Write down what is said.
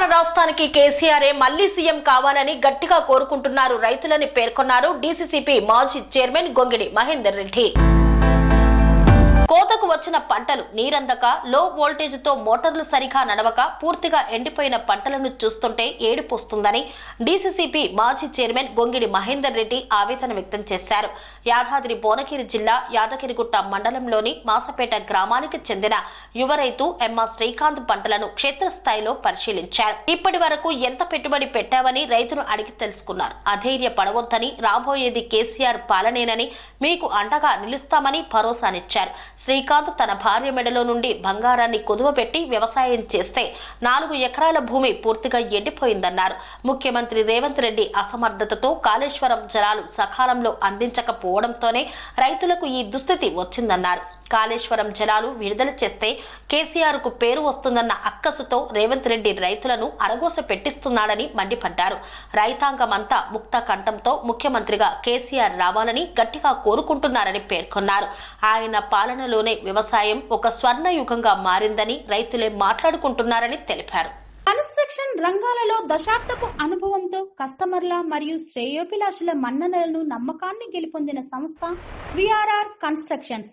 రాష్ట్రానికి కేసీఆరే మళ్ళీ సీఎం కావాలని గట్టిగా కోరుకుంటున్నారు. రైతులని పేర్కొన్నారు. డీసీసీపీ మాజీ చైర్మన్ గొంగిడి మహేందర్ రెడ్డి. కోతకు వచ్చిన పంటలు నీరందక లో వోల్టేజ్తో మోటార్లు సరిగా నడవక పూర్తిగా ఎండిపోయిన పంటలను చూస్తుంటే ఏడుపొస్తుందని డీసీసీపీ మాజీ చైర్మన్ గొంగిడి మహేందర్ రెడ్డి ఆవేదన వ్యక్తం చేశారు. యాదాద్రి భువనగిరి జిల్లా యాదగిరిగుట్ట మండలంలోని మాసపేట గ్రామానికి చెందిన యువ రైతు ఎంఆర్ శ్రీకాంత్ పంటలను క్షేత్రస్థాయిలో పరిశీలించారు. ఇప్పటి వరకు ఎంత పెట్టుబడి పెట్టావని రైతును అడిగి తెలుసుకున్నారు. అధైర్య పడవద్దని రాబోయేది కేసీఆర్ పాలనేనని మీకు అండగా నిలుస్తామని భరోసానిచ్చారు. శ్రీకాంత్ తన భార్య మెడలో నుండి బంగారాన్ని కుదువపెట్టి వ్యవసాయం చేస్తే నాలుగు ఎకరాల భూమి పూర్తిగా ఎండిపోయిందన్నారు. ముఖ్యమంత్రి రేవంత్ రెడ్డి అసమర్థతతో కాళేశ్వరం జలాలు సకాలంలో అందించకపోవడంతోనే రైతులకు ఈ దుస్థితి వచ్చిందన్నారు. కాళేశ్వరం జలాలు విడుదల చేస్తే కేసీఆర్కు పేరు వస్తుందన్న అక్కసుతో రేవంత్ రెడ్డి రైతులను అరగోస పెట్టిస్తున్నాడని మండిపడ్డారు. రైతాంగమంతా ముక్త కంఠంతో ముఖ్యమంత్రిగా కేసీఆర్ రావాలని గట్టిగా కోరుకుంటున్నారని పేర్కొన్నారు. ఆయన పాలనలోనే వ్యవసాయం ఒక స్వర్ణయుగంగా మారిందని రైతులే మాట్లాడుకుంటున్నారని తెలిపారు. కన్స్ట్రక్షన్ రంగాలలో దశాబ్దపు అనుభవంతో కస్టమర్ల మరియు శ్రేయోభిలాషుల మన్ననలను నమ్మకాన్ని గెలుపొందిన సంస్థ విఆర్ఆర్ కన్స్ట్రక్షన్స్.